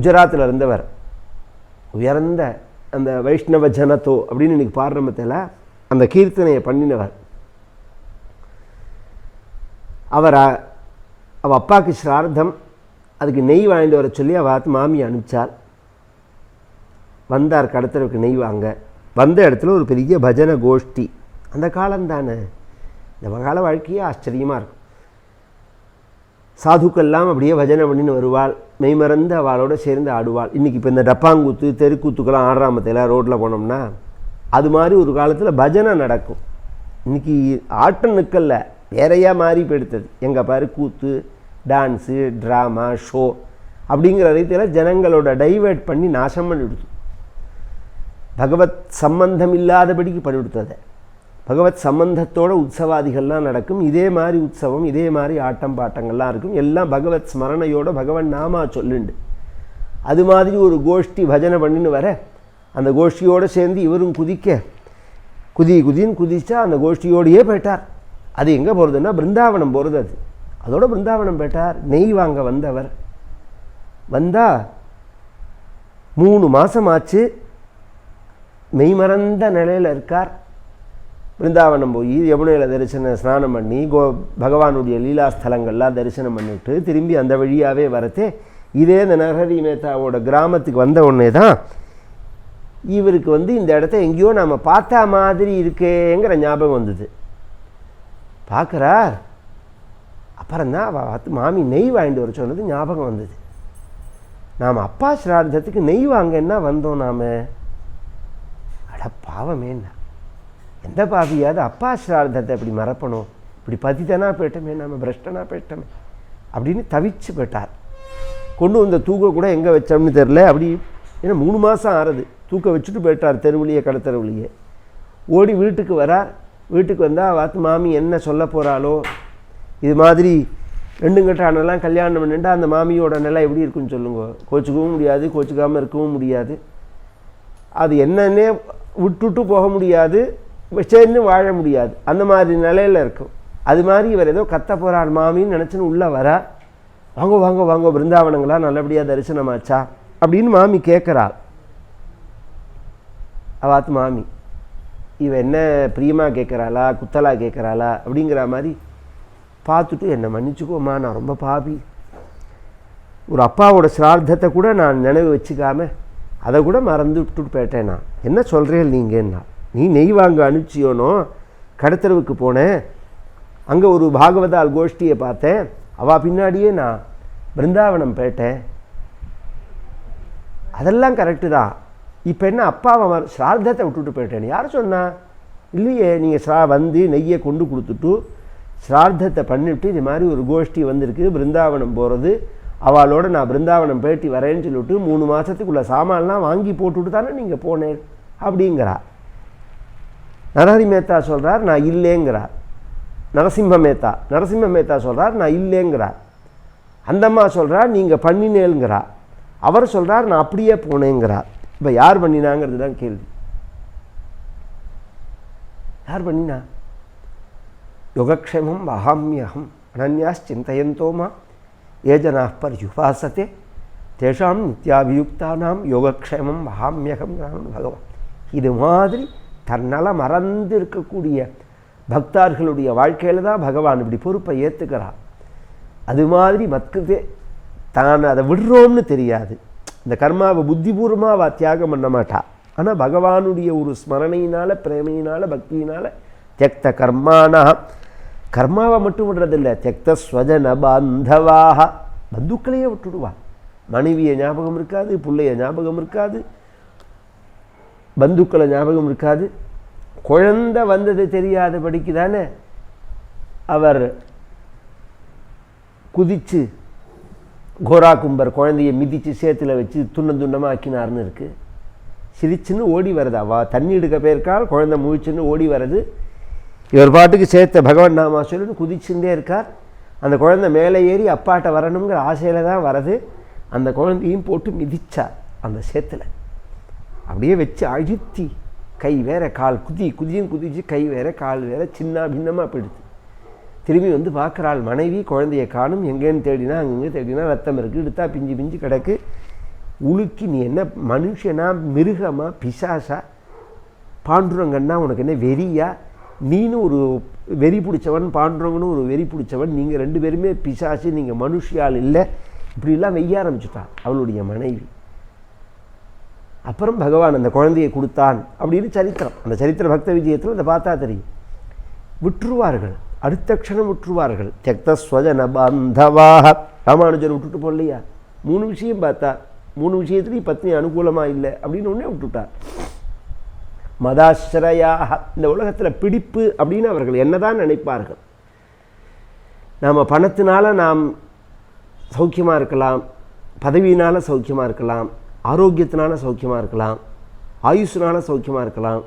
குஜராத்தில் இருந்தவர் உயர்ந்த அந்த வைஷ்ணவ ஜனத்தோ அப்படின்னு இன்னைக்கு பாடுறமத்தில் அந்த கீர்த்தனையை பண்ணினவர். அவர் அவள் அப்பாவுக்கு ஸ்ரார்த்தம் அதுக்கு நெய் வாங்கிட்டு வர சொல்லி அவள் மாமி அனுப்பிச்சார் வந்தார் கடத்தலுக்கு நெய் வாங்க. வந்த இடத்துல ஒரு பெரிய பஜனை கோஷ்டி. அந்த காலம் தானே? இந்த கால வாழ்க்கையே ஆச்சரியமாக இருக்கும். சாதுக்கெல்லாம் அப்படியே பஜனை பண்ணின்னு வருவாள். மெய்மறந்து அவளோட சேர்ந்து ஆடுவாள். இன்றைக்கி இப்போ இந்த டப்பாங்கூத்து தெருக்கூத்துக்கெல்லாம் ஆடுறாமத்தையில் ரோட்டில் போனோம்னா அது மாதிரி ஒரு காலத்தில் பஜனை நடக்கும். இன்றைக்கி ஆட்டம் நிற்கல வேறையாக மாறி போயிடுத்தது. எங்கள் பாரு கூத்து டான்ஸு ட்ராமா ஷோ அப்படிங்கிற ரீதியில் ஜனங்களோட டைவர்ட் பண்ணி நாசம் பண்ணிவிடுது பகவத் சம்பந்தம் இல்லாதபடிக்கு பண்ணிவிடுத்ததை பகவத் சம்பந்தத்தோட உற்சவாதிகள்லாம் நடக்கும். இதே மாதிரி உற்சவம் இதே மாதிரி ஆட்டம் பாட்டங்கள்லாம் இருக்கும். எல்லாம் பகவத் ஸ்மரணையோட பகவன் நாமா சொல்லுண்டு. அது மாதிரி ஒரு கோஷ்டி பஜனை பண்ணின்னு வர அந்த கோஷ்டியோடு சேர்ந்து இவரும் குதிக்க குதி குதின்னு குதிச்சா அந்த கோஷ்டியோடையே போயிட்டார். அது எங்கே போகிறதுன்னா பிருந்தாவனம் போகிறது அது. அதோட பிருந்தாவனம் போயிட்டார். நெய் வாங்க வந்தவர். வந்தா மூணு மாதம் ஆச்சு மெய்மறந்த நிலையில் இருக்கார். பிருந்தாவனம் போய் யமுனையில் தரிசனம் ஸ்நானம் பண்ணி கோ பகவானுடைய லீலா ஸ்தலங்கள்லாம் தரிசனம் பண்ணிட்டு திரும்பி அந்த வழியாகவே வரத்தே இதே இந்த நரஹரி மேத்தாவோட கிராமத்துக்கு வந்த உடனே தான் இவருக்கு வந்து இந்த இடத்த எங்கேயோ நாம் பார்த்தா மாதிரி இருக்கேங்கிற ஞாபகம் வந்தது. பார்க்குறார். அப்புறம் தான் அவள் பார்த்து மாமி நெய் வாங்கிட்டு வர சொன்னது ஞாபகம் வந்தது. நாம் அப்பா சிரார்த்தத்துக்கு நெய் வாங்கன்னா வந்தோம் நாம்? அட பாவமேன்னா. எந்த பாவியாவது அப்பா சிரார்த்தத்தை இப்படி மறப்பணும்? இப்படி பதித்தனா போயிட்டோமே நம்ம பிரஷ்டனா போயிட்டோமே. அப்படின்னு தவிச்சு போயிட்டார். கொண்டு வந்த தூக்க கூட எங்கே வச்சோம்னு தெரில அப்படி ஏன்னா மூணு மாதம் ஆறுது. தூக்க வச்சுட்டு போயிட்டார் தெருவுலியே கடத்தெருவுலியே. ஓடி வீட்டுக்கு வரார். வீட்டுக்கு வந்தால் வாத்து மாமி என்ன சொல்ல போகிறாளோ இது மாதிரி ரெண்டு கட்டானெல்லாம் கல்யாணம் பண்ணிட்டு அந்த மாமியோட நிலை எப்படி இருக்குன்னு சொல்லுங்க. கோச்சிக்கவும் முடியாது கோச்சிக்காமல் இருக்கவும் முடியாது. அது என்னன்னே விட்டுட்டு போக முடியாது. சேர்ந்து வாழ முடியாது. அந்த மாதிரி நிலையில் இருக்கும். அது மாதிரி இவர் ஏதோ கத்த போகிறார் மாமின்னு நினச்சின்னு உள்ளே வரா. வாங்க வாங்க வாங்க பிருந்தாவனங்களா நல்லபடியாக தரிசனமாச்சா? அப்படின்னு மாமி கேட்குறாள் அவாத்து மாமி இவ என்ன பிரியமாக கேட்குறாளா குத்தலாக கேட்குறாளா அப்படிங்கிற மாதிரி பார்த்துட்டு என்னை மன்னிச்சுக்கோம்மா நான் ரொம்ப பாவி. ஒரு அப்பாவோட சிரார்த்தத்தை கூட நான் நினைவு வச்சுக்காம அதை கூட மறந்து விட்டுட்டு போயிட்டேன் நான். என்ன சொல்கிறேன் நீங்கன்னா நீ நெய் வாங்க அனுப்பிச்சியோனோ கடத்தரவுக்கு போனேன். அங்கே ஒரு பாகவதால் கோஷ்டியை பார்த்தேன். அவள் பின்னாடியே நான் பிருந்தாவனம் போயிட்டேன் அதெல்லாம் கரெக்டு தான். இப்போ என்ன அப்பா அவன் சிரார்த்தத்தை விட்டுட்டு போயிட்டேன். யார் சொன்னா? இல்லையே நீங்கள் ஸ்ரா வந்து நெய்யை கொண்டு கொடுத்துட்டு சிரார்த்தத்தை பண்ணிவிட்டு இது மாதிரி ஒரு கோஷ்டி வந்திருக்கு பிருந்தாவனம் போகிறது அவளோட நான் பிருந்தாவனம் பேட்டி வரேன்னு சொல்லிவிட்டு மூணு மாதத்துக்குள்ளே சாமான்லாம் வாங்கி போட்டுவிட்டு தானே நீங்கள் போனேன். அப்படிங்கிறா. நரஹரி மேத்தா சொல்கிறார் நான் இல்லைங்கிறார். நரசிம்ம மேத்தா. நரசிம்ம மேத்தா சொல்கிறார் நான் இல்லைங்கிறார். அந்தம்மா சொல்கிறார் நீங்கள் பண்ணினேங்கிறார் அவர் சொல்கிறார் நான் அப்படியே போனேங்கிறார். இப்போ யார் பண்ணினாங்கிறது தான் கேள்வி. யார் பண்ணினா? யோகக்ஷேமம் அகாமியகம் அனன்யாஸ் சிந்தையந்தோமா ஏஜனா பர் பரியுபாசத்தே தேஷாம் நித்யாபியுக்தானாம் யோகக்ஷேமம் வகாமியகம் பகவான். இது மாதிரி தன்னால் மறந்து இருக்கக்கூடிய பக்தார்களுடைய வாழ்க்கையில் தான் பகவான் இப்படி பொறுப்பை ஏற்றுக்கிறான் அது மாதிரி மற்றது தான் அதை விடுறோம்னு தெரியாது. இந்த கர்மாவை புத்திபூர்வமாக அவள் தியாகம் பண்ண மாட்டா. ஆனால் பகவானுடைய ஒரு ஸ்மரணையினால் பிரேமையினால் பக்தியினால் தியக்த கர்மானா கர்மாவை மட்டும் விடுறதில்ல தியக்த ஸ்வஜன பாந்தவாக பந்துக்களையே விட்டுடுவா மனைவியை ஞாபகம் இருக்காது பிள்ளைய ஞாபகம் இருக்காது பந்துக்களை ஞாபகம் இருக்காது. குழந்தை வந்தது தெரியாதபடிக்கு தானே அவர் குதித்து கோரா கும்பர் குழந்தைய மிதித்து சேத்துல வச்சு துண்ண துண்ணமாக ஆக்கினார்னு இருக்குது சிரிச்சுன்னு ஓடி வருது அவ தண்ணி எடுக்க போயிருக்காள் குழந்தை முழிச்சுன்னு ஓடி வருது இவர் பாட்டுக்கு சேர்த்த பகவான் நாமா சொல்லிட்டு குதிச்சுட்டே இருக்கார். அந்த குழந்தை மேலே ஏறி அப்பாட்ட வரணுங்கிற ஆசையில் தான் வரது அந்த குழந்தையும் போட்டு மிதிச்சார் அந்த சேத்துல. அப்படியே வச்சு அழுத்தி கை வேற கால் குதி குதியும் குதிச்சு கை வேற கால் வேற சின்ன பின்னமாக போயிடுது திரும்பி வந்து பார்க்குறாள் மனைவி குழந்தைய காணும் எங்கேன்னு தேடினா அங்கங்கே தேடினா ரத்தம் இருக்குது எடுத்தா பிஞ்சு பிஞ்சு கிடக்கு. உலுக்கி நீ என்ன மனுஷனா மிருகமா பிசாசா? பாண்டுரங்கன்னா உனக்கு என்ன வெறியா? நீனும் ஒரு வெறி பிடிச்சவன் பாண்டுரங்கன்னு ஒரு வெறி பிடிச்சவன். நீங்கள் ரெண்டு பேருமே பிசாசு நீங்கள் மனுஷியால் இல்லை. இப்படிலாம் வெய்ய ஆரம்பிச்சுட்டான் அவளுடைய மனைவி. அப்புறம் பகவான் அந்த குழந்தையை கொடுத்தான் அப்படின்னு சரித்திரம். அந்த சரித்திர பக்த விஜயத்தில் அதை பார்த்தா தெரியும். விட்டுருவார்கள். அடுத்த க்ஷணம் விட்டுருவார்கள். தெக்த ஸ்வஜன பாந்தவாக ராமானுஜர் விட்டுட்டு போகலையா? மூணு விஷயம் பார்த்தா மூணு விஷயத்துலையும் பத்னி அனுகூலமாக இல்லை அப்படின்னு ஒன்றே விட்டுட்டார். மதாசிரயாக இந்த உலகத்தில் பிடிப்பு அப்படின்னு அவர்கள் என்னதான் நினைப்பார்கள்? நாம் பணத்தினால நாம் சௌக்கியமாக இருக்கலாம். பதவியினால் சௌக்கியமாக இருக்கலாம். ஆரோக்கியத்தினால சௌக்கியமாக இருக்கலாம். ஆயுஷினால சௌக்கியமாக இருக்கலாம்.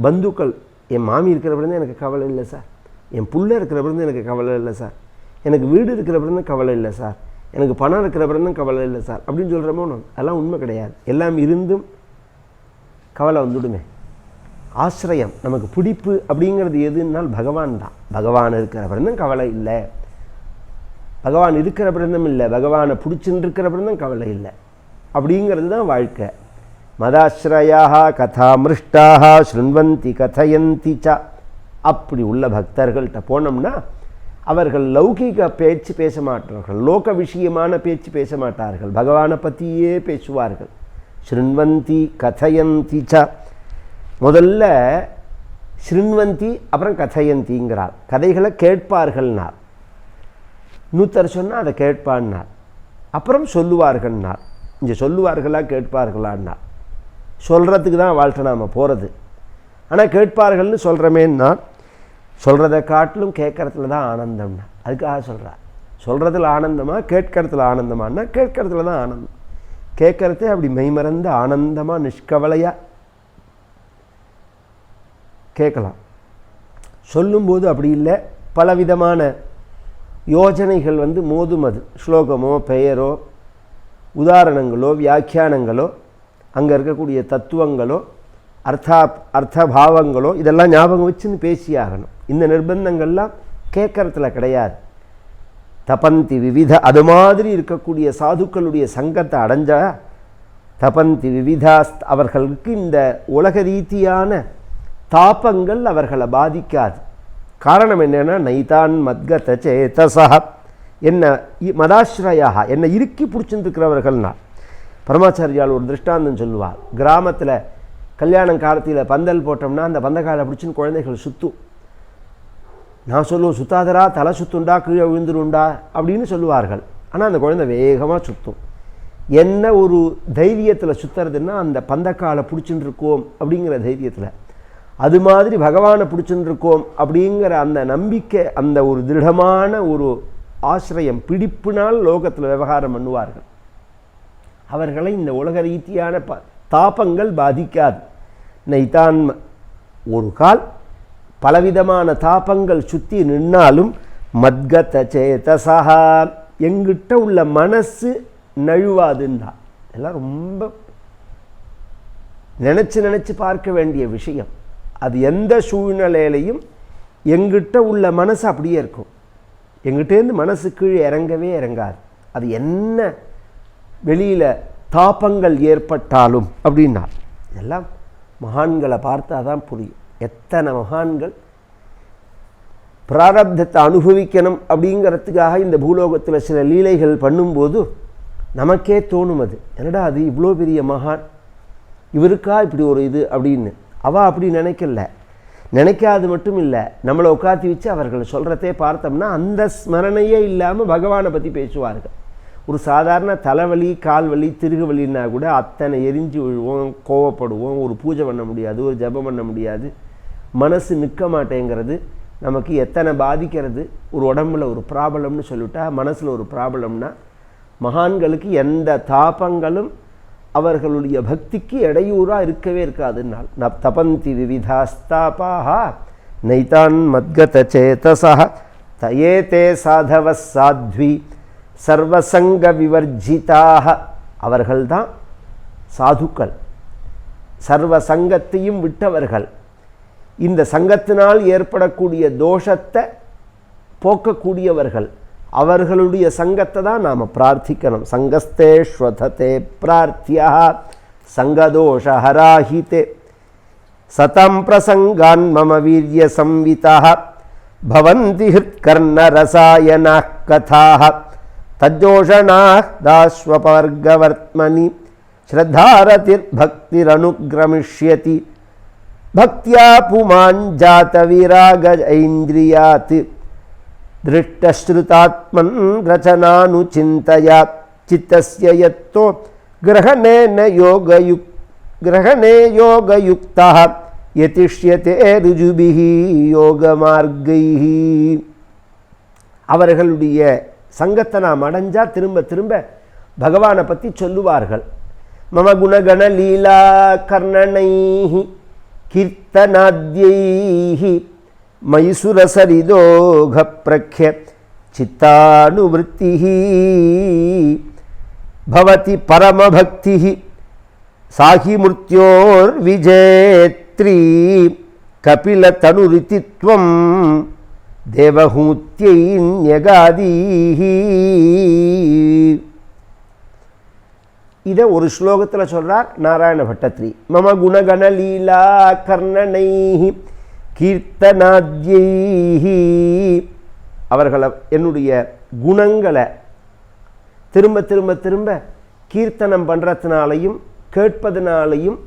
பந்துக்கள் என் மாமி இருக்கிற எனக்கு கவலை இல்லை சார். என் புள்ள இருக்கிற எனக்கு கவலை இல்லை சார். எனக்கு வீடு இருக்கிற கவலை இல்லை சார். எனக்கு பணம் இருக்கிற பிறந்தும் கவலை இல்லை சார். அப்படின்னு சொல்கிறப்போ அதெல்லாம் உண்மை கிடையாது. எல்லாம் இருந்தும் கவலை வந்துடுமே. ஆசிரியம் நமக்கு பிடிப்பு அப்படிங்கிறது எதுனால் பகவான் தான். பகவான் இருக்கிற பிறந்தும் கவலை இல்லை. பகவான் இருக்கிற பிறந்தும் இல்லை. பகவானை பிடிச்சின்னு இருக்கிற பிறந்தும் கவலை இல்லை. அப்படிங்கிறது தான் வாழ்க்கை. மதாஸ்ரயாக கதாமிருஷ்டாக ஸ்ருண்வந்தி கதையந்தி சா. அப்படி உள்ள பக்தர்கள்ட்ட போனோம்னா அவர்கள் லௌகிக பேச்சு பேச மாட்டார்கள் லோக விஷயமான பேச்சு பேச மாட்டார்கள் பகவானை பற்றியே பேசுவார்கள். ஸ்ருண்வந்தி கதையந்தி சா. முதல்ல ஸ்ருண்வந்தி அப்புறம் கதையந்திங்கிறார். கதைகளை கேட்பார்கள்னார். நூத்தர் சொன்னால் அதை கேட்பான்னார். அப்புறம் சொல்லுவார்கள்னார். இங்கே சொல்லுவார்களா கேட்பார்களான்னா? சொல்கிறதுக்கு தான் வாழ்க்கை நாம் போகிறது ஆனால் கேட்பார்கள்னு சொல்கிறமேன்னா சொல்கிறத காட்டிலும் கேட்கறதுல தான் ஆனந்தம்னா. அதுக்காக சொல்கிறார் சொல்கிறதுல ஆனந்தமா கேட்கறதுல ஆனந்தமானா கேட்கறதுல தான் ஆனந்தம். கேட்கறதே அப்படி மெய்மறந்து ஆனந்தமாக நிஷ்கவலையாக கேட்கலாம். சொல்லும்போது அப்படி இல்லை. பலவிதமான யோஜனைகள் வந்து மோதும் அது. ஸ்லோகமோ பெயரோ உதாரணங்களோ வியாக்கியானங்களோ அங்கே இருக்கக்கூடிய தத்துவங்களோ அர்த்தா அர்த்தபாவங்களோ இதெல்லாம் ஞாபகம் வச்சுன்னு பேசியாகணும். இந்த நிர்பந்தங்கள்லாம் கேட்கறதுல கிடையாது. தபந்தி விவித அது மாதிரி இருக்கக்கூடிய சாதுக்களுடைய சங்கத்தை அடைஞ்சா தபந்தி விவிதாஸ் அவர்களுக்கு இந்த உலக ரீதியான தாபங்கள் அவர்களை பாதிக்காது. காரணம் என்னென்னா நைதான் மத்கத சேதசா என்ன மதாஸ்ரயாக என்னை இறுக்கி பிடிச்சிருந்துருக்கிறவர்கள்னா பரமாச்சாரியால் ஒரு திருஷ்டாந்தம் சொல்லுவார் கிராமத்தில் கல்யாணம் காலத்தில் பந்தல் போட்டோம்னா அந்த பந்தக்காலை பிடிச்சின்னு குழந்தைகள் சுற்றும் நான் சொல்லுவேன் சுத்தாதரா தலை சுத்துண்டா கீழே விழுந்துருண்டா அப்படின்னு சொல்லுவார்கள். ஆனால் அந்த குழந்தை வேகமாக சுற்றும் என்ன ஒரு தைரியத்தில் சுற்றுறதுன்னா அந்த பந்தக்காலை பிடிச்சின்னுருக்கோம் அப்படிங்கிற தைரியத்தில். அது மாதிரி பகவானை பிடிச்சின்னுருக்கோம் அப்படிங்கிற அந்த நம்பிக்கை அந்த ஒரு திருடமான ஒரு ஆசிரியம் பிடிப்பினால் லோகத்தில் விவகாரம் பண்ணுவார்கள். அவர்களை இந்த உலக ரீதியான ப தாபங்கள் பாதிக்காது. நைதான் ஒரு கால் பலவிதமான தாபங்கள் சுற்றி நின்னாலும் மத்கத சேதசா எங்கிட்ட உள்ள மனசு நழுவாதுன்னா எல்லாம் ரொம்ப நினச்சி நினச்சி பார்க்க வேண்டிய விஷயம். அது எந்த சூழ்நிலையிலையும் எங்கிட்ட உள்ள மனசு அப்படியே இருக்கும். எங்கிட்டேருந்து மனசு கீழே இறங்கவே இறங்காது. அது என்ன வெளியில் தாபங்கள் ஏற்பட்டாலும் அப்படின்னா எல்லாம் மகான்களை பார்த்தா தான் புரியும். எத்தனை மகான்கள் பிராரப்தத்தை அனுபவிக்கணும் அப்படிங்கிறதுக்காக இந்த பூலோகத்தில் சில லீலைகள் பண்ணும்போது நமக்கே தோணும் அது. என்னடா அது இவ்வளோ பெரிய மகான்? இவருக்கா இப்படி ஒரு இது அப்படின்னு. அவள் அப்படி நினைக்கல. நினைக்காது மட்டும் இல்லை நம்மளை உட்காத்தி வச்சு அவர்கள் சொல்கிறதே பார்த்தோம்னா அந்த ஸ்மரணையே இல்லாமல் பகவானை பற்றி பேசுவார்கள். ஒரு சாதாரண தலைவலி கால்வலி திருகுவலின்னா கூட அத்தனை எரிஞ்சு விழுவோம் கோவப்படுவோம் ஒரு பூஜை பண்ண முடியாது ஒரு ஜபம் பண்ண முடியாது. மனசு நிற்க மாட்டேங்கிறது. நமக்கு எத்தனை பாதிக்கிறது? ஒரு உடம்புல ஒரு ப்ராப்ளம்னு சொல்லிவிட்டா மனசில் ஒரு ப்ராப்ளம்னா மகான்களுக்கு எந்த தாபங்களும் அவர்களுடைய பக்திக்கு இடையூறாக இருக்கவே இருக்காதுன்னால். ந தபந்தி விவிதாஸ்தாபாக நைதான் மத்கத சேதசா தயே தே சாதவ சாத்வி சர்வசங்க விவர்ஜிதாக அவர்கள்தான் சாதுக்கள். சர்வ சங்கத்தையும் விட்டவர்கள். இந்த சங்கத்தினால் ஏற்படக்கூடிய தோஷத்தை போக்கக்கூடியவர்கள். அவர்களுடைய சங்கத்தை தான் நாம் பிரார்த்திக்கணும் சங்கஸ்தேஸ்வதே பிரார்த்தியா சங்கதோஷஹராஹிதே சதம் பிரசங்கான் மம வீரிய சம்விதா பவந்தி ஹிருத்கர்ணரசாயனா கதாக தஜோஷணா தாஸ்வபர்கவர்த்மனி ஸ்ரத்தாரதிர்பக்திரனுகிரமிஷ்யதி பக்தியா புமான் ஜாத விராக ஐந்திரியாத் दृष्टश्रुतात्मन् रचनानुचिन्तया चित्तस्य यत्तो ग्रहणेन योगयुक् ग्रहणे योगयुक्तः यतिष्यते ருஜுபிஹ யோகமார்கைः அவர்களுடைய சங்கத்தை நாம் அடைஞ்சா திரும்ப திரும்ப பகவானை பற்றி சொல்லுவார்கள் மம குணகண லீலா கர்ணனைः கீர்த்தனாத்யைः मयिसुरसरिदोघप्रख्य चित्तानुवृत्तिः भवति परमभक्तिः सा हि मृत्योर्विजेत्री कपिलतनुरिति त्वं देवहूत्यै न्यगादीः இதை ஒரு ஸ்லோகத்தில் சொல்கிறார் நாராயண பட்டத்ரி மம குணகணலீலா கர்ணனை கர்ணனைஹி அவர்களை என்னுடைய குணங்களை திரும்ப திரும்ப திரும்ப கீர்த்தனம் பண்ணுறதுனாலையும் கேட்பதனாலையும்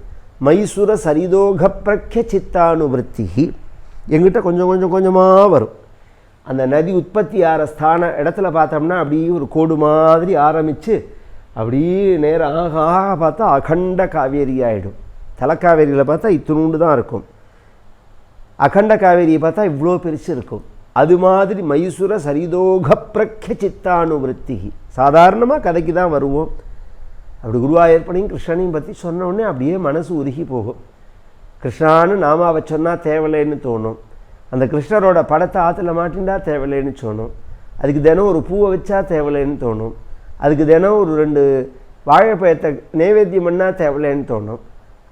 மைசூர சரிதோக பிரக்ய சித்தானுவருத்திகி எங்கிட்ட கொஞ்சம் கொஞ்சம் கொஞ்சமாக வரும். அந்த நதி உற்பத்தி ஆகிற ஸ்தான இடத்துல பார்த்தோம்னா அப்படியே ஒரு கோடு மாதிரி ஆரம்பித்து அப்படியே நேரம் ஆக ஆக பார்த்தா அகண்ட காவேரி ஆகிடும் தலைக்காவேரியில் பார்த்தா இத்தினூண்டு தான் இருக்கும். அகண்ட காவேரியை பார்த்தா இவ்வளோ பெருசு இருக்கும். அது மாதிரி மைசூர சரிதோக பிரக்ய சித்தானுவருத்தி சாதாரணமாக கதைக்கு தான் வருவோம். அப்படி குருவாயூர்ப்பனையும் கிருஷ்ணனையும் பற்றி சொன்னோடனே அப்படியே மனசு உருகி போகும். கிருஷ்ணான்னு நாமாவை சொன்னால் தேவையில்லைன்னு தோணும். அந்த கிருஷ்ணரோட படத்தை ஆற்றுல மாட்டிண்டா தேவையில்லைன்னு தோணும். அதுக்கு தினம் ஒரு பூவை வச்சா தேவையில்லைன்னு தோணும். அதுக்கு தினம் ஒரு ரெண்டு வாழைப்பழத்தை நைவேத்தியம் பண்ணால் தேவையில்லைன்னு தோணும்.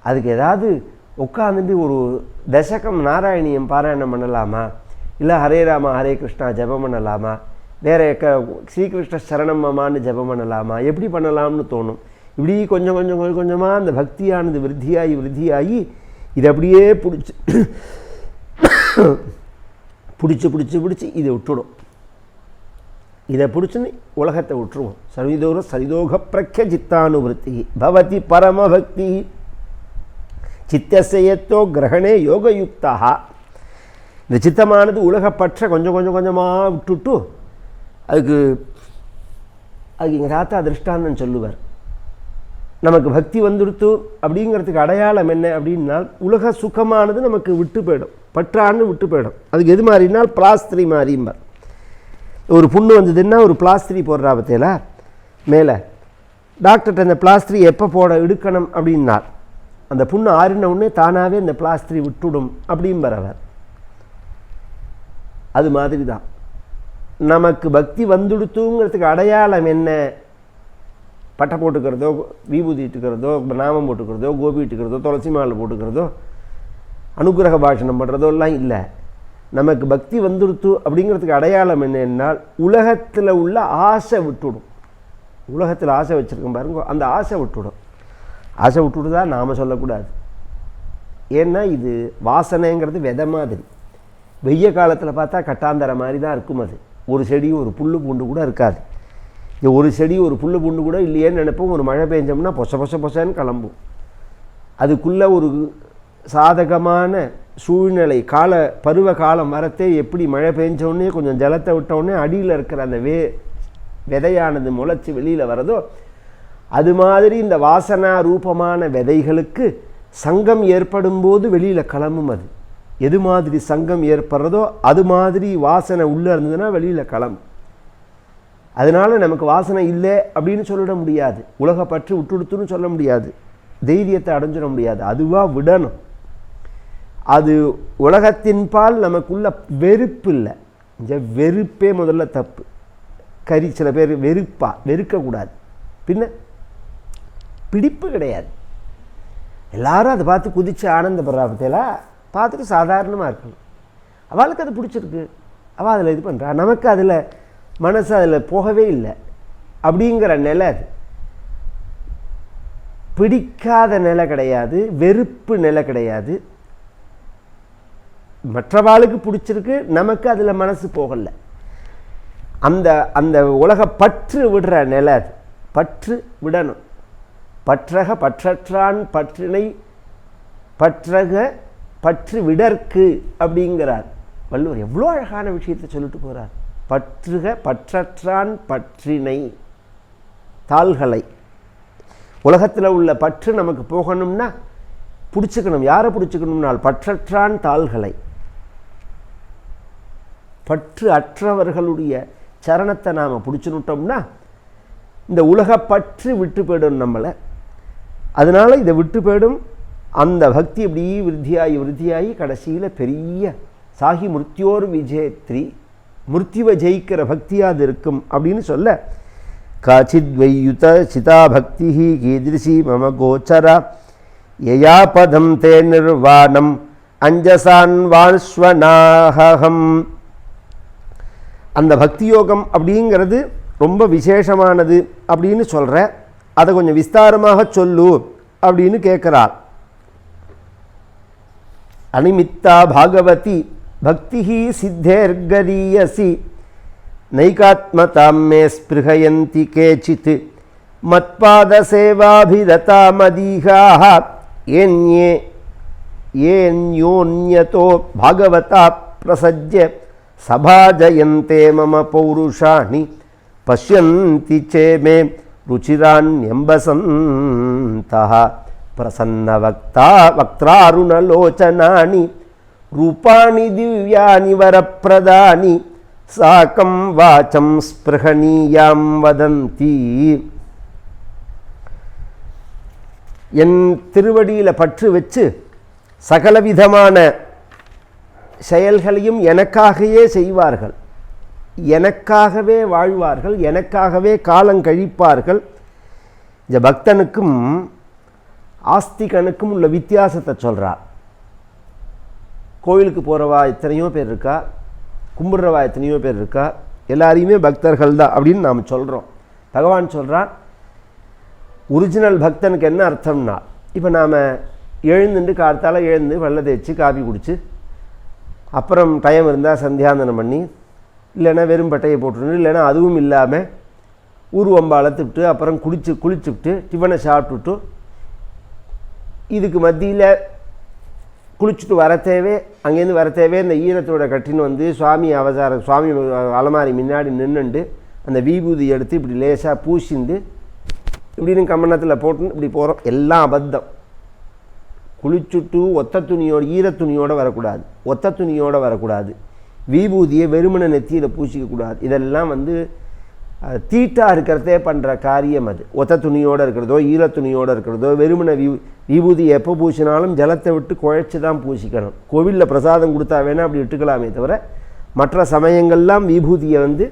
அதுக்கு ஏதாவது உட்காந்துட்டு ஒரு தசகம் நாராயணியம் பாராயணம் பண்ணலாமா? இல்லை ஹரே ராமா ஹரே கிருஷ்ணா ஜெபம் பண்ணலாமா? வேற க ஸ்ரீகிருஷ்ண சரணம் மமான்னு ஜெபம் பண்ணலாமா? எப்படி பண்ணலாம்னு தோணும். இப்படி கொஞ்சம் கொஞ்சம் கொஞ்சம் கொஞ்சமாக அந்த பக்தியானது விருத்தியாகி விருத்தியாகி இது அப்படியே பிடிச்சி பிடிச்சி பிடிச்சி பிடிச்சி இதை விட்டுடும். இதை பிடிச்சுன்னு உலகத்தை விட்டுருவோம். சரிதோர சரிதோக பிரக்ய சித்தானுவருத்தி பவதி பரமபக்தி. சித்தசையத்தோ கிரகணே யோகயுக்தாக இந்த சித்தமானது உலகப்பற்ற கொஞ்சம் கொஞ்சம் கொஞ்சமாக விட்டுட்டு அதுக்கு அதுக்கு எங்கள் தாத்தா திருஷ்டாந்தம் சொல்லுவார். நமக்கு பக்தி வந்துடுத்து அப்படிங்கிறதுக்கு அடையாளம் என்ன அப்படின்னா உலக சுகமானது நமக்கு விட்டு போயிடும். பற்றான்னு விட்டு போயிடும். அதுக்கு எது மாறினால் பிளாஸ்திரி மாதிரிம்பார் ஒரு புண்ணு வந்ததுன்னா ஒரு பிளாஸ்திரி போடுறா பற்றியில மேலே. டாக்டர்கிட்ட அந்த பிளாஸ்திரி எப்போ போட எடுக்கணும் அப்படின்னார். அந்த புண்ணு ஆறின உடனே தானாகவே இந்த பிளாஸ்திரி விட்டுடும் அப்படியும் வரவர் அது மாதிரி தான் நமக்கு பக்தி வந்துடுத்துங்கிறதுக்கு அடையாளம் என்ன? பட்டை போட்டுக்கிறதோ விபூதி இட்டுக்கிறதோ நாமம் போட்டுக்கிறதோ கோபி இட்டுக்கிறதோ துளசி மாலை போட்டுக்கிறதோ அனுகிரக பாஷணம் பண்ணுறதோ எல்லாம் இல்லை. நமக்கு பக்தி வந்துடுத்து அப்படிங்கிறதுக்கு அடையாளம் என்னென்னால் உலகத்தில் உள்ள ஆசை விட்டுடும். உலகத்தில் ஆசை வச்சுருக்கோம் பாருங்க அந்த ஆசை விட்டுடும். ஆசை விட்டுடுதா நாம் சொல்லக்கூடாது. ஏன்னா இது வாசனைங்கிறது விதை மாதிரி. வெய்ய காலத்தில் பார்த்தா கட்டாந்தர மாதிரி தான் இருக்கும் அது. ஒரு செடி ஒரு புல் பூண்டு கூட இருக்காது. ஒரு செடி ஒரு புல் பூண்டு கூட இல்லையேன்னு நினைப்போம். ஒரு மழை பெஞ்சோம்னா பொச பொச பொசன்னு கிளம்பும். அதுக்குள்ளே ஒரு சாதகமான சூழ்நிலை கால பருவ காலம் வரத்தே எப்படி மழை பெஞ்சோடனே கொஞ்சம் ஜலத்தை விட்டோடனே அடியில் இருக்கிற அந்த வே விதையானது முளைச்சி வெளியில் வரதோ அது மாதிரி இந்த வாசனா ரூபமான விதைகளுக்கு சங்கம் ஏற்படும் போது வெளியில் கிளம்பும் அது. எது மாதிரி சங்கம் ஏற்படுறதோ அது மாதிரி வாசனை உள்ளே இருந்ததுன்னா வெளியில் கிளம்பும். அதனால நமக்கு வாசனை இல்லை அப்படின்னு சொல்லிட முடியாது. உலக பற்றி விட்டுடுத்துன்னு சொல்ல முடியாது. தைரியத்தை அடைஞ்சிட முடியாது. அதுவாக விடணும். அது உலகத்தின்பால் நமக்குள்ள வெறுப்பு இல்லை. இந்த வெறுப்பே முதல்ல தப்பு. கறி சில பேர் வெறுப்பா வெறுக்கக்கூடாது. பின்ன பிடிப்பு கிடையாது. எல்லாரும் அதை பார்த்து குதித்து ஆனந்தப்படுறா பற்றியெல்லாம் பார்த்துட்டு சாதாரணமாக இருக்கணும். அவளுக்கு அது பிடிச்சிருக்கு. அவள் அதில் இது பண்ணுறா நமக்கு அதில் மனசு அதில் போகவே இல்லை. அப்படிங்கிற நிலை அது. பிடிக்காத நிலை கிடையாது. வெறுப்பு நிலை கிடையாது. மற்றவாளுக்கு பிடிச்சிருக்கு. நமக்கு அதில் மனசு போகலை. அந்த அந்த உலக பற்று விடுற நிலை அது. பற்று விடணும். பற்றக பற்றற்றான் பற்றினை பற்றக பற்று விடற்கு அப்படிங்கிறார். வள்ளுவர் எவ்வளோ அழகான விஷயத்தை சொல்லிட்டு போகிறார் பற்றுக பற்றற்றான் பற்றினை தாள்களை. உலகத்தில் உள்ள பற்று நமக்கு போகணும்னா பிடிச்சிக்கணும். யாரை பிடிச்சிக்கணும்னால் பற்றற்றான் தாள்களை. பற்று அற்றவர்களுடைய சரணத்தை நாம் பிடிச்சுனுட்டோம்னா இந்த உலக பற்று விட்டு போயிடும் நம்மளை. அதனால் இதை விட்டு போயிடும். அந்த பக்தி இப்படி விருத்தியாகி விருத்தியாகி கடைசியில் பெரிய சாகி மிருத்யோர் விஜேத்ரி மிருத்யுவை ஜெயிக்கிற பக்தியாக அது இருக்கும் அப்படின்னு சொல்ல காச்சித் வையுத சிதா பக்தி கீதிருஷி மம கோச்சரா யயா பதம் தே நிர்வாணம் அஞ்சசான் வாஸ்வநாகம் அந்த பக்தி யோகம் அப்படிங்கிறது ரொம்ப விசேஷமானது அப்படின்னு சொல்கிற அதை கொஞ்சம் விஸ்தாரமாக சொல்லு அப்படின்னு கேட்குறார் அனிமித்தா பாகவதி பக்தி சித்தேர்கரீயசி நைகாத்மதாம் மே ஸ்பிருகயந்தி கேச்சித் மத்பாதசேவாபிரதா மதீகாः ஏன்யே ஏன்யோன்யதோ பாகவதா பிரசஜ்ய சபாஜயந்தே மம பௌருஷாணி பஷ்யந்தி चे రుచిరాణ్యంబసంతః ప్రసన్న వక్త వక్త్రారుణలోచనాని రూపాణి దివ్యాని వరప్రదాని సాకం వాచం స్పృహణీయాం వదంతి என் திருவடியில் பற்று வச்சு சகலவிதமான செயல்களையும் எனக்காகவே செய்வார்கள் எனக்காகவே வாழ்வார்கள் எனக்காகவே காலம் கழிப்பார்கள். இந்த பக்தனுக்கும் ஆஸ்திகனுக்கும் உள்ள வித்தியாசத்தை சொல்கிறார் கோயிலுக்கு போகிறவா எத்தனையோ பேர் இருக்கா கும்பிட்றவா எத்தனையோ பேர் இருக்கா எல்லாரையுமே பக்தர்கள் தான் அப்படின்னு நாம் சொல்கிறோம் பகவான் சொல்கிறான் ஒரிஜினல் பக்தனுக்கு என்ன அர்த்தம்னா இப்போ நாம் எழுந்துட்டு காலத்தால் எழுந்து வெள்ளை தேய்ச்சி காபி குடித்து அப்புறம் டைம் இருந்தால் சந்தியாந்தனம் பண்ணி இல்லைன்னா வெறும் பட்டையை போட்டுருணும் இல்லைன்னா அதுவும் இல்லாமல் ஊர்வம்பாலத்துவிட்டு அப்புறம் குளிச்சு குளிச்சுட்டு டிஃபனை சாப்பிட்டுட்டு இதுக்கு மத்தியில் குளிச்சுட்டு வரத்தேவே அங்கேருந்து வரத்தேவே இந்த ஈரத்தோட கட்டின்னு வந்து சுவாமி அவதார சுவாமி அலமாரி முன்னாடி நின்றுண்டு அந்த வீபூதி எடுத்து இப்படி லேசாக பூசிந்து இப்படின்னு கம்மணத்தில் போட்டு இப்படி போகிறோம் எல்லாம் அபத்தம். குளிச்சுட்டு ஒத்த துணியோட ஈர துணியோடு வரக்கூடாது. ஒத்த துணியோடு வரக்கூடாது. விபூதியை வெறுமனை நெத்தியில் பூசிக்கக்கூடாது இதெல்லாம் வந்து தீட்டாக தீட்டா இருக்கிறதே பண்ணுற காரியம் அது. ஒத்த துணியோடு இருக்கிறதோ ஈர துணியோடு இருக்கிறதோ வெறுமனை வி விபூதி எப்போ பூசினாலும் ஜலத்தை விட்டு குழைச்சி தான் பூசிக்கணும். கோவிலில் பிரசாதம் கொடுத்தா வேணால் அப்படி விட்டுக்கலாமே தவிர மற்ற சமயங்கள்லாம் விபூதியை வந்து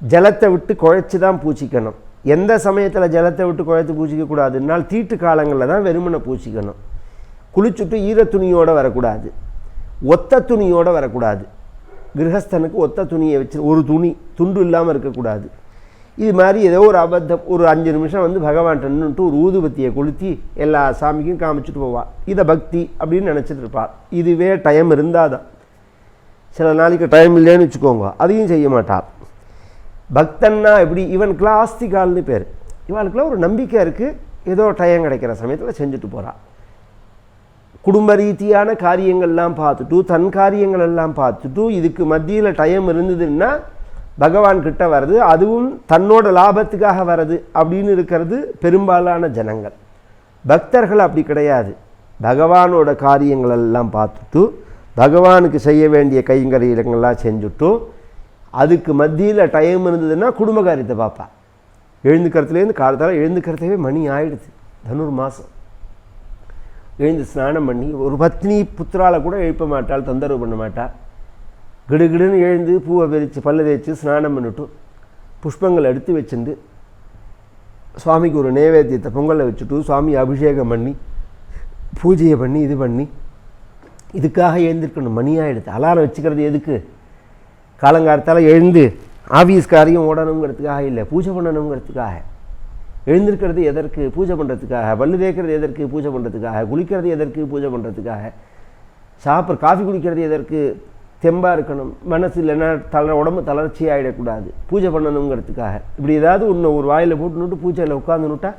ஜலத்தை விட்டு குழைச்சி தான் பூசிக்கணும். எந்த சமயத்தில் ஜலத்தை விட்டு குழைத்து பூசிக்கக்கூடாதுன்னால் தீட்டு காலங்களில் தான் வெறுமனை பூசிக்கணும். குளிச்சுட்டு ஈர துணியோடு வரக்கூடாது. ஒத்த துணியோடு வரக்கூடாது. கிரகஸ்தனுக்கு ஒத்த துணியை வச்சு ஒரு துணி துண்டு இல்லாமல் இருக்கக்கூடாது. இது மாதிரி ஏதோ ஒரு அபத்தம் ஒரு அஞ்சு நிமிஷம் வந்து பகவான் நின்றுட்டு ஒரு ஊதுபத்தியை கொளுத்தி எல்லா சாமிக்கும் காமிச்சிட்டு போவாள் இதை பக்தி அப்படின்னு நினச்சிட்டு இருப்பாள் இதுவே டைம் இருந்தால் தான் சில நாளைக்கு டைம் இல்லைன்னு வச்சுக்கோங்க அதையும் செய்ய மாட்டாள் பக்தன்னா எப்படி இவனுக்குலாம் ஆஸ்திகால்னு பேர். இவனுக்குலாம் ஒரு நம்பிக்கை இருக்குது ஏதோ டைம் கிடைக்கிற சமயத்தில் செஞ்சுட்டு போகிறாள் குடும்ப ரீதியான காரியங்கள்லாம் பார்த்துட்டு தன் காரியங்கள் எல்லாம் பார்த்துட்டு இதுக்கு மத்தியில் டைம் இருந்ததுன்னா பகவான் கிட்ட வர்றது அதுவும் தன்னோட லாபத்துக்காக வர்றது அப்படின்னு இருக்கிறது பெரும்பாலான ஜனங்கள். பக்தர்கள் அப்படி கிடையாது. பகவானோட காரியங்கள் எல்லாம் பார்த்துட்டு பகவானுக்கு செய்ய வேண்டிய கைங்கரியங்கள்லாம் செஞ்சுட்டு அதுக்கு மத்தியில் டைம் இருந்ததுன்னா குடும்ப காரியத்தை பார்ப்பா எழுந்துக்கிறதுலேருந்து காலத்தால் எழுந்துக்கிறதவே மணி ஆயிடுது. தனுர் மாதம் எழுந்து ஸ்நானம் பண்ணி ஒரு பத்னி புத்திரால கூட எழுப்ப மாட்டாள் தொந்தரவு பண்ண மாட்டாள் கிடுகிடுன்னு எழுந்து பூவை விரித்து பல்லு தேய்ச்சி ஸ்நானம் பண்ணிட்டு புஷ்பங்கள் எடுத்து வச்சுட்டு சுவாமிக்கு ஒரு நைவேத்தியத்தை பொங்கலை வச்சுட்டு சுவாமி அபிஷேகம் பண்ணி பூஜையை பண்ணி இது பண்ணி இதுக்காக எழுந்திருக்கணும் மணியாக எடுத்து அலாரம் வச்சுக்கிறது எதுக்கு? காலங்காலத்தால் எழுந்து ஆஃபீஸ்காரையும் ஓடணுங்கிறதுக்காக இல்லை பூஜை பண்ணணுங்கிறதுக்காக. எழுந்திருக்கிறது எதற்கு பூஜை பண்ணுறதுக்காக பல்லு தேய்க்கிறது எதற்கு பூஜை பண்ணுறதுக்காக குளிக்கிறது எதற்கு பூஜை பண்ணுறதுக்காக சாப்பிட்ற காஃபி குடிக்கிறது எதற்கு? தெம்பாக இருக்கணும். மனசு இல்லைன்னா தளர உடம்பு தளர்ச்சி ஆகிடக்கூடாது பூஜை பண்ணணுங்கிறதுக்காக. இப்படி ஏதாவது ஒன்று ஒரு வாயில் போட்டுனுட்டு பூஜையில் உட்காந்துனுட்டா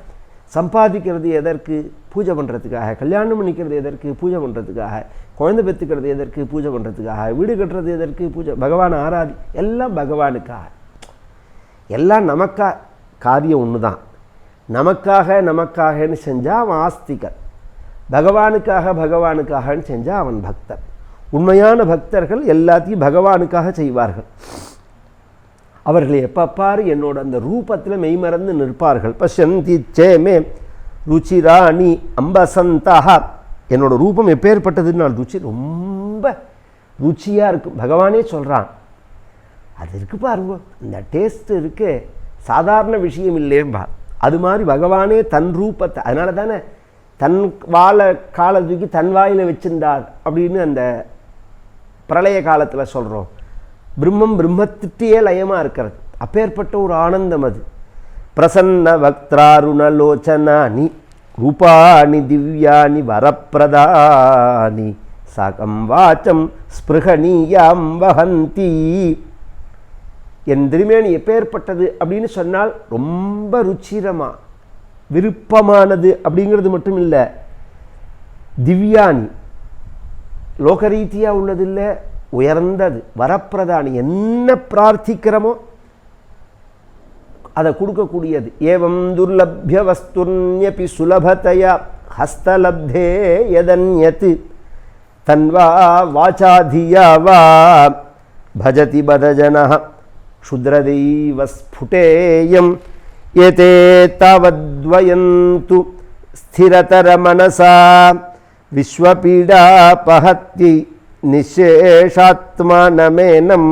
சம்பாதிக்கிறது எதற்கு? பூஜை பண்ணுறதுக்காக கல்யாணம் பண்ணிக்கிறது எதற்கு? பூஜை பண்ணுறதுக்காக குழந்தை பெற்றுக்கிறது எதற்கு? பூஜை பண்ணுறதுக்காக வீடு கட்டுறது எதற்கு? பூஜை பகவான் ஆராதி. எல்லாம் பகவானுக்காக. எல்லாம் நமக்காக காரியம் ஒன்று தான் நமக்காக நமக்காகன்னு செஞ்சால் அவன் ஆஸ்திகர் பகவானுக்காக பகவானுக்காகன்னு செஞ்சால் அவன் பக்தர் உண்மையான பக்தர்கள் எல்லாத்தையும் பகவானுக்காக செய்வார்கள். அவர்கள் எப்பப்பார் என்னோட அந்த ரூபத்தில் மெய்மறந்து நிற்பார்கள். பசந்தி சேமே ருச்சிராணி அம்பசந்தாக என்னோட ரூபம் எப்பேற்பட்டதுன்னு ருச்சி ரொம்ப ருச்சியாக இருக்கும். பகவானே சொல்கிறான் அது இருக்கு பாருங்க. இந்த டேஸ்ட் இருக்கு. சாதாரண விஷயம் இல்லையேம்பா அது மாதிரி பகவானே தன் ரூபத்தை அதனால தானே தன் வாழை காலை தூக்கி தன் வாயில் வச்சிருந்தார் அப்படின்னு அந்த பிரளய காலத்தில் சொல்கிறோம் பிரம்மம் பிரம்மத்திட்டே லயமாக இருக்கிறது. அப்பேற்பட்ட ஒரு ஆனந்தம் அது. பிரசன்ன வக்திராருணலோச்சனானி ரூபாணி திவ்யானி வரப்பிரதானி சாகம் வாச்சம் ஸ்பிருகணீயாம் வகந்தீ என் திருமேனி எப்பேற்பட்டது அப்படின்னு சொன்னால் ரொம்ப ருச்சிரமாக விருப்பமானது அப்படிங்கிறது மட்டும் இல்லை. திவ்யானி லோகரீதியாக உள்ளது இல்லை உயர்ந்தது வரப்பிரதானி என்ன பிரார்த்திக்கிறோமோ அதை கொடுக்கக்கூடியது. ஏவம் துர்லபிய வஸ்துன்யபி சுலபதையா ஹஸ்தலப்தே எதன்யத்து தன்வா வாச்சாதியா வா பஜதி பதஜன क्षुद्रदैवस्फुटेयम् एते तावद्वयन्तु स्थिरतरमनसा ஸ்திரதரமனசா निःशेषात्मानमेनं நிசேஷாத்மானமேனம்.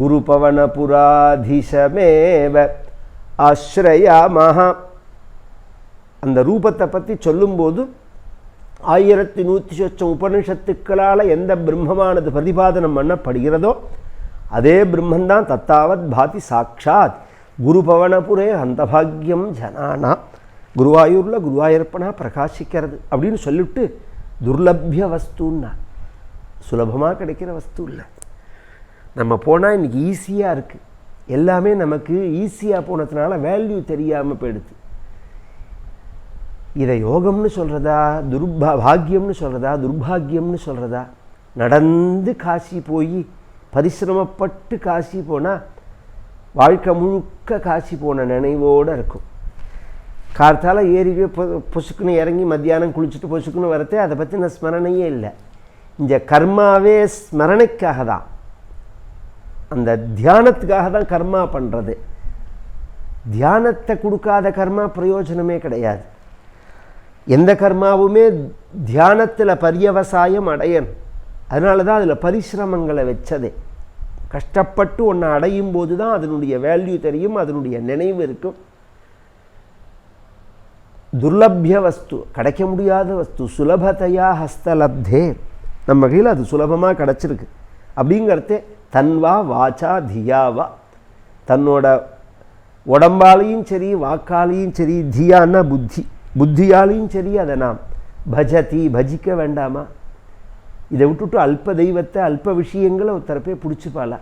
குருபவனபுராதீசமேவ ஆஸ்ரயாமஹ. அந்த ரூபத்தை பற்றி சொல்லும்போது ஆயிரத்தி நூற்றி சொச்சம் உபனிஷத்துக்களால் எந்த பிரம்மமானது பிரதிபாதனம் பண்ணப்படுகிறதோ அதே பிரம்மந்தான் தத்தாவத் பாதி சாட்சாத். குரு பவனபுரே அந்த ஜனானா. குருவாயூரில் குருவாயூரப்பனா பிரகாசிக்கிறது அப்படின்னு சொல்லிவிட்டு துர்லபிய வஸ்துன்னா சுலபமாக கிடைக்கிற வஸ்து இல்லை. நம்ம போனால் இன்றைக்கி ஈஸியாக இருக்குது எல்லாமே நமக்கு ஈஸியாக போனதுனால வேல்யூ தெரியாமல் போயிடுது. இதை யோகம்னு சொல்கிறதா துர்பா பாக்கியம்னு சொல்கிறதா துர்பாக்கியம்னு சொல்கிறதா நடந்து காசி போய் பரிசிரமப்பட்டு காசி போனால் வாழ்க்கை முழுக்க காசி போன நினைவோடு இருக்கும். கார்த்தால் ஏறிவே பொ- பொசுக்குன்னு இறங்கி மத்தியானம் குளிச்சுட்டு பொசுக்குன்னு வரத்தே அதை பற்றின ஸ்மரணையே இல்லை. இந்த கர்மாவே ஸ்மரணைக்காக தான். அந்த தியானத்துக்காக தான் கர்மா பண்ணுறது தியானத்தை கொடுக்காத கர்மா பிரயோஜனமே கிடையாது. எந்த கர்மாவுமே தியானத்தில் பரியவசாயம் அடையணும். அதனால தான் அதில் பரிசிரமங்களை வச்சதே. கஷ்டப்பட்டு ஒன்றை அடையும் போது தான் அதனுடைய வேல்யூ தெரியும் அதனுடைய நினைவு இருக்கும். துர்லபிய வஸ்து கிடைக்க முடியாத வஸ்து சுலபத்தையா ஹஸ்தலப்தே. நம்ம கையில் அது சுலபமாக கிடச்சிருக்கு. அப்படிங்கிறதே தன்வா வாச்சா தியாவா. தன்னோட உடம்பாலையும் சரி வாக்காலையும் சரி தியான்னா புத்தி. புத்தியாலையும் சரி அதை நாம் பஜதி பஜிக்க வேண்டாமா? இதை விட்டுட்டு அல்ப தெய்வத்தை அல்ப விஷயங்களை ஒருத்தர போய் பிடிச்சிப்பால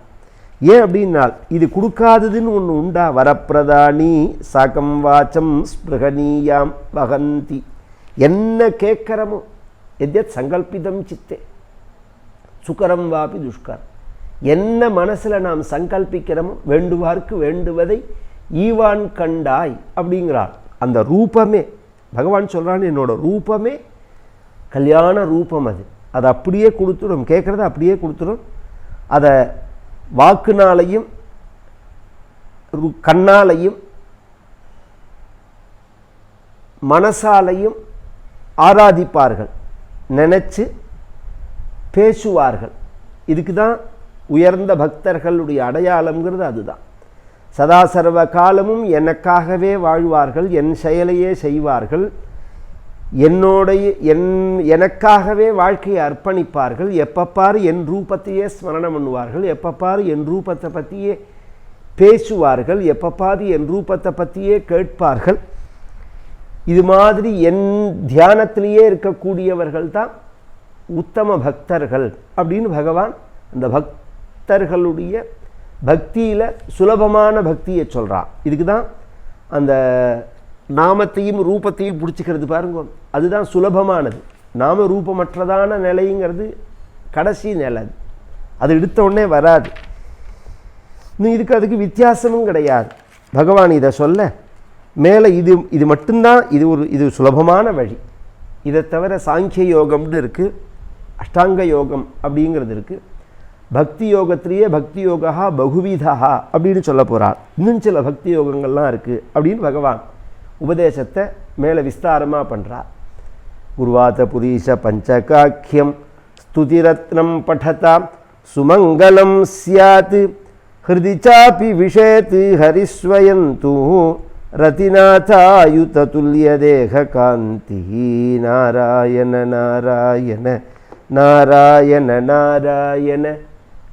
ஏன் அப்படின்னால் இது கொடுக்காததுன்னு ஒன்று உண்டா? வரப்பிரதானி சாகம் வாச்சம் ஸ்பிருகனீயாம் வகந்தி. என்ன கேட்குறமோ எத்யத் சங்கல்பிதம் சித்தே. சுகரம் வாபி துஷ்கரம். என்ன மனசில் நாம் சங்கல்பிக்கிறோமோ வேண்டுவார்க்கு வேண்டுவதை ஈவான் கண்டாய் அப்படிங்கிறார். அந்த ரூபமே பகவான் சொல்கிறான்னு என்னோட ரூபமே கல்யாண ரூபம் அது. அதை அப்படியே கொடுத்துடும் கேட்குறத அப்படியே கொடுத்துடும் அதை வாக்குனாலையும் கண்ணாலையும் மனசாலையும் ஆராதிப்பார்கள். நினச்சி பேசுவார்கள். இதுக்கு தான் உயர்ந்த பக்தர்களுடைய அடையாளம்ங்கிறது அதுதான். சதா சர்வ காலமும் எனக்காகவே வாழ்வார்கள் என் செயலையே செய்வார்கள். என்னோடைய என் எனக்காகவே வாழ்க்கையை அர்ப்பணிப்பார்கள். எப்பப்பாரு என் ரூபத்தையே ஸ்மரணம் பண்ணுவார்கள். எப்பப்பாரு என் ரூபத்தை பற்றியே பேசுவார்கள். எப்பப்பாது என் ரூபத்தை பற்றியே கேட்பார்கள். இது மாதிரி என் தியானத்திலேயே இருக்கக்கூடியவர்கள் தான் உத்தம பக்தர்கள் அப்படின்னு பகவான் அந்த பக்தர்களுடைய பக்தியில் சுலபமான பக்தியை சொல்கிறான் இதுக்கு தான் அந்த நாமத்தையும் ரூபத்தையும் பிடிச்சிக்கிறது பாருங்க. அதுதான் சுலபமானது. நாம ரூபமற்றதான நிலைங்கிறது கடைசி நிலை அது. அது எடுத்த உடனே வராது. இன்னும் இதுக்கு அதுக்கு வித்தியாசமும் கிடையாது. பகவான் இதை சொல்ல மேலே இது இது மட்டும்தான் இது ஒரு இது சுலபமான வழி. இதை தவிர சாங்கிய யோகம்னு இருக்குது அஷ்டாங்க யோகம் அப்படிங்கிறது இருக்குது பக்தி யோகத்திலேயே பக்தி யோகா பகுவிதா அப்படின்னு சொல்ல போகிறார் இன்னும் சில பக்தி யோகங்கள்லாம் இருக்குது அப்படின்னு பகவான் உபதேசத்தை மேலே விஸ்தாரமாக பண்ணுறா குருவாத புரீஷ பஞ்சகாக்கியம் ஸ்துதிரத்னம் படதா சுமங்கலம் சியாத் ஹிருதி சாப்பி விஷேத் ஹரிஸ்வயந்து ரதிநாதாயுததுல்யதேக காந்தி நாராயண நாராயண நாராயண நாராயண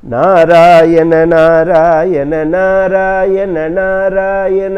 நாராயண நாராயண நாராயண நாராயண